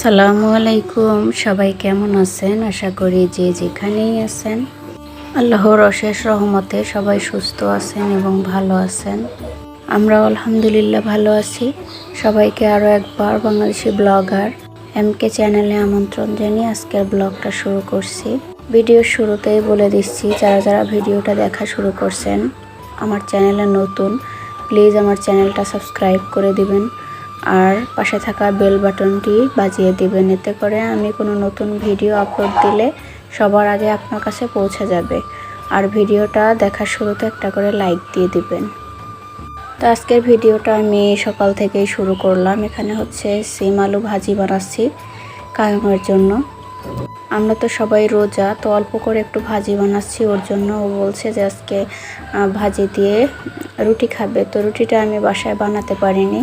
আসসালামু আলাইকুম। সবাই কেমন আছেন? আশা করি যে যেখানেই আছেন। আল্লাহর অশেষ রহমতে সবাই সুস্থ আছেন এবং ভালো আছেন। আমরা আলহামদুলিল্লাহ ভালো আছি। সবাইকে আরও একবার বাংলাদেশি ব্লগার এম কে চ্যানেলে আমন্ত্রণ জানিয়ে আজকের ব্লগটা শুরু করছি। ভিডিওর শুরুতেই বলে দিচ্ছি, যারা যারা ভিডিওটা দেখা শুরু করছেন, আমার চ্যানেলে নতুন, প্লিজ আমার চ্যানেলটা সাবস্ক্রাইব করে দিবেন। আর পাশে থাকা বেল বাটনটি বাজিয়ে দিবেন। এতে করে আমি কোনো নতুন ভিডিও আপলোড দিলে সবার আগে আপনার কাছে পৌঁছে যাবে। আর ভিডিওটা দেখার শুরুতে একটা করে লাইক দিয়ে দিবেন। তো আজকের ভিডিওটা আমি সকাল থেকেই শুরু করলাম। এখানে হচ্ছে সিম আলু ভাজি বানাচ্ছি কায়মের জন্য। আমরা তো সবাই রোজা, তো অল্প করে একটু ভাজি বানাচ্ছি। ওর জন্য ও বলছে যে আজকে ভাজি দিয়ে রুটি খাবে। তো রুটিটা আমি বাসায় বানাতে পারিনি।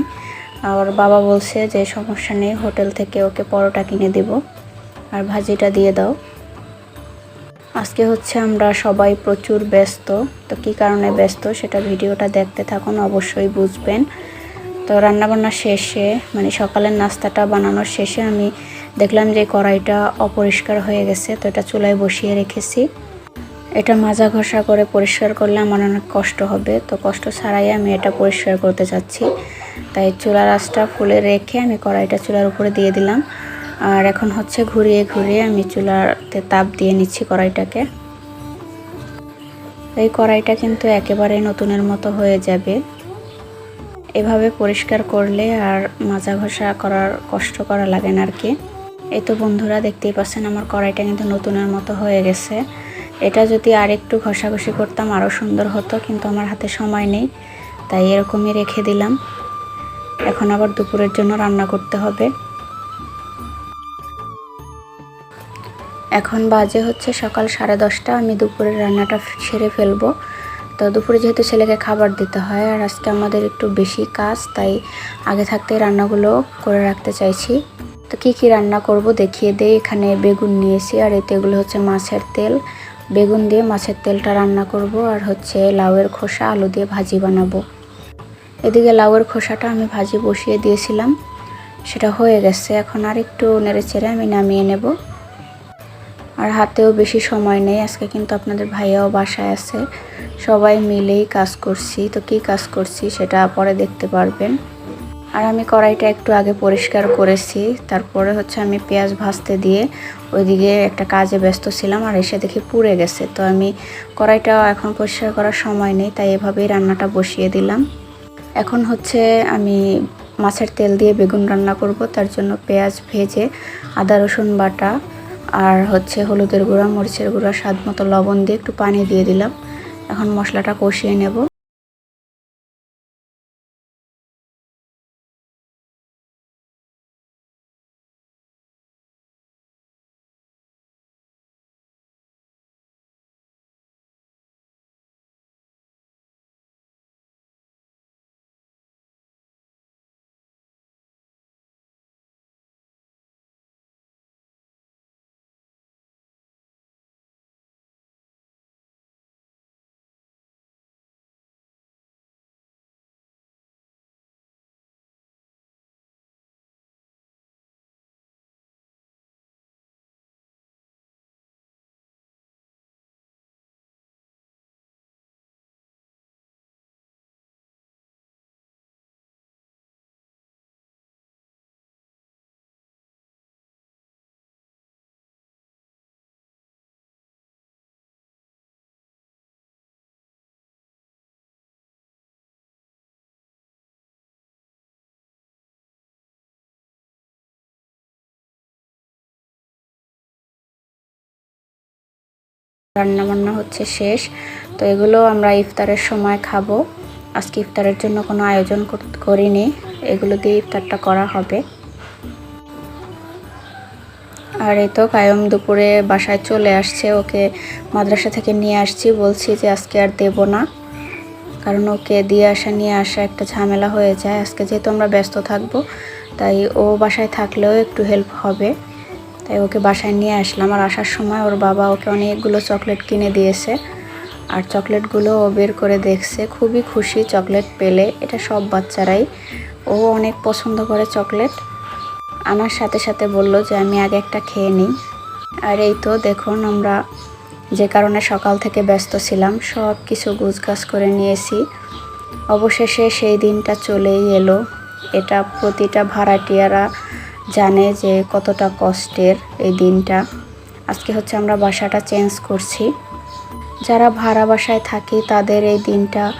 আর বাবা বলছে যে, সমস্যা নেই, হোটেল থেকে ওকে পরোটা কিনে দিব আর ভাজিটা দিয়ে দাও। আজকে হচ্ছে আমরা সবাই প্রচুর ব্যস্ত। তো কী কারণে ব্যস্ত সেটা ভিডিওটা দেখতে থাকুন, অবশ্যই বুঝবেন। তো রান্নাবান্না শেষে মানে সকালের নাস্তাটা বানানোর শেষে আমি দেখলাম যে কড়াইটা অপরিষ্কার হয়ে গেছে, তো এটা চুলায় বসিয়ে রেখেছি। এটা মাজা ঘষা করে পরিষ্কার করলে আমার অনেক কষ্ট হবে। তো কষ্ট ছাড়াই আমি এটা পরিষ্কার করতে চাচ্ছি। তাই চুলার আঁচটা ফুলে রেখে আমি কড়াইটা চুলার উপরে দিয়ে দিলাম। আর এখন হচ্ছে ঘুরিয়ে ঘুরিয়ে আমি চুলাতে তাপ দিয়ে নিচ্ছি কড়াইটাকে। এই কড়াইটা কিন্তু একেবারে নতুনের মতো হয়ে যাবে। এভাবে পরিষ্কার করলে আর মাজা ঘষা করার কষ্ট করা লাগে না আর কি। এই তো বন্ধুরা, দেখতেই পাচ্ছেন আমার কড়াইটা কিন্তু নতুনের মতো হয়ে গেছে। এটা যদি আর একটু ঘষাঘষি করতাম আরও সুন্দর হতো, কিন্তু আমার হাতে সময় নেই, তাই এরকমই রেখে দিলাম। এখন আবার দুপুরের জন্য রান্না করতে হবে। এখন বাজে হচ্ছে সকাল সাড়ে দশটা, আমি দুপুরের রান্নাটা সেরে ফেলব। তো দুপুরে যেহেতু ছেলেকে খাবার দিতে হয়, আর আজকে আমাদের একটু বেশি কাজ, তাই আগে থাকতে রান্নাগুলো করে রাখতে চাইছি। তো কি কি রান্না করব দেখিয়ে দেই, এখানে বেগুন নিয়েছি, আর এতে এগুলো হচ্ছে মাছের তেল। বেগুন দিয়ে মাছের তেলটা রান্না করব আর হচ্ছে লাউয়ের খোসা, আলু দিয়ে ভাজি বানাবো। এদিকে লাউয়ের খোসাটা আমি ভাজি বসিয়ে দিয়েছিলাম। সেটা হয়ে গেছে। এখন আর একটু নেড়ে চেড়ে আমি নামিয়ে নেব। আর হাতেও বেশি সময় নেই। আজকে কিন্তু আপনাদের ভাইয়াও বাসায় আছে। সবাই মিলেই কাজ করছি। তো কী কাজ করছি সেটা পরে দেখতে পারবেন। আর আমি কড়াইটা একটু আগে পরিষ্কার করেছি। তারপরে হচ্ছে আমি পেঁয়াজ ভাজতে দিয়ে ওইদিকে একটা কাজে ব্যস্ত ছিলাম আর এসে দেখি পুড়ে গেছে। তো আমি কড়াইটা এখন পরিষ্কার করার সময় নেই, তাই এভাবেই রান্নাটা বসিয়ে দিলাম। এখন হচ্ছে আমি মাছের তেল দিয়ে বেগুন রান্না করব, তার জন্য পেঁয়াজ ভেজে আদা, রসুন বাটা আর হচ্ছে হলুদের গুঁড়া, মরিচের গুঁড়া, স্বাদ মতো লবণ দিয়ে একটু পানি দিয়ে দিলাম। এখন মশলাটা কষিয়ে নেব। রান্না বান্না হচ্ছে শেষ। তো এগুলো আমরা ইফতারের সময় খাব। আজকে ইফতারের জন্য কোনো আয়োজন করিনি। এগুলো দিয়ে ইফতারটা করা হবে। আর এই তো কায়ম দুপুরে বাসায় চলে আসছে। ওকে মাদ্রাসা থেকে নিয়ে আসছি। বলছি যে আজকে আর দেবো না। কারণ ওকে দিয়ে আসা, নিয়ে আসা একটা ঝামেলা হয়ে যায়। আজকে যেহেতু আমরা ব্যস্ত থাকব, তাই ও বাসায় থাকলেও একটু হেল্প হবে। তাই ওকে বাসায় নিয়ে আসলাম। আর আসার সময় ওর বাবা ওকে অনেকগুলো চকলেট কিনে দিয়েছে। আর চকলেটগুলো ও বের করে দেখছে। খুবই খুশি চকলেট পেলে। এটা সব বাচ্চারাই। ও অনেক পছন্দ করে চকলেট। আনার সাথে সাথে বলল যে, আমি আগে একটা খেয়ে নিই। আর এই তো দেখুন, আমরা যে কারণে সকাল থেকে ব্যস্ত ছিলাম, সব কিছু গুছগাছ করে নিয়েছি। অবশেষে সেই দিনটা চলেই এলো। এটা প্রতিটা ভাড়াটিয়ারা জানে যে কতটা কষ্টের এই দিনটা। আজকে হচ্ছে আমরা বাসাটা চেঞ্জ করছি। যারা ভাড়া বাসায় থাকি তাদের এই দিনটা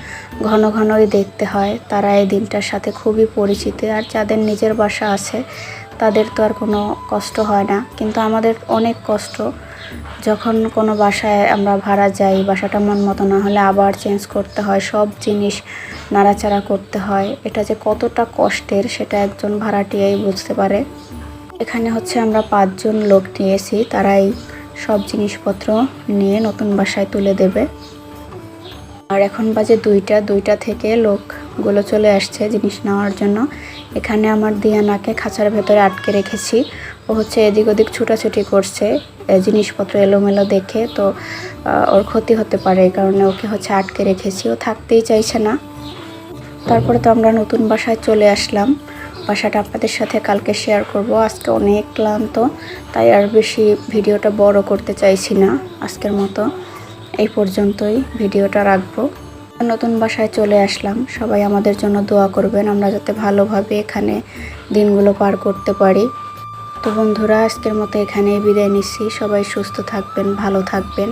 ঘন ঘনই দেখতে হয়। তারা এই দিনটার সাথে খুবই পরিচিত। আর যাদের নিজের বাসা আছে, তাদের তো আর কোনো কষ্ট হয় না। কিন্তু আমাদের অনেক কষ্ট যখন কোনো বাসায় আমরা ভাড়া যাই, বাসাটা মন মতো না হলে আবার চেঞ্জ করতে হয়, সব জিনিস নাড়াচাড়া করতে হয়। এটা যে কতটা কষ্টের, সেটা একজন ভাড়াটিয়াই বুঝতে পারে। এখানে হচ্ছে আমরা পাঁচজন লোক নিয়েছি, তারাই সব জিনিসপত্র নিয়ে নতুন বাসায় তুলে দেবে। আর এখন বাজে দুইটা দুইটা থেকে লোকগুলো চলে আসছে জিনিস নেওয়ার জন্য। এখানে আমার দিয়ানাকে খাঁচার ভেতরে আটকে রেখেছি। ও হচ্ছে এদিক ওদিক ছুটাছুটি করছে জিনিসপত্র এলোমেলো দেখে। তো ওর ক্ষতি হতে পারে এই কারণে ওকে হচ্ছে আটকে রেখেছি। ও থাকতেই চাইছে না। তারপরে তো আমরা নতুন বাসায় চলে আসলাম। বাসাটা আপনাদের সাথে কালকে শেয়ার করব। আজকে অনেক ক্লান্ত, তাই আর বেশি ভিডিওটা বড় করতে চাইছি না আজকের মতো। এই পর্যন্তই ভিডিওটা রাখব। নতুন বাসায় চলে আসলাম। সবাই আমাদের জন্য দোয়া করবেন, আমরা যাতে ভালোভাবে এখানে দিনগুলো পার করতে পারি। তো বন্ধুরা, আজকের মতো এখানেই বিদায় নিচ্ছি। সবাই সুস্থ থাকবেন, ভালো থাকবেন।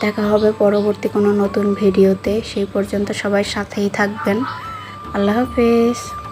দেখা হবে পরবর্তী কোনো নতুন ভিডিওতে। সেই পর্যন্ত সবাই সাথেই থাকবেন। আল্লাহ হাফেজ।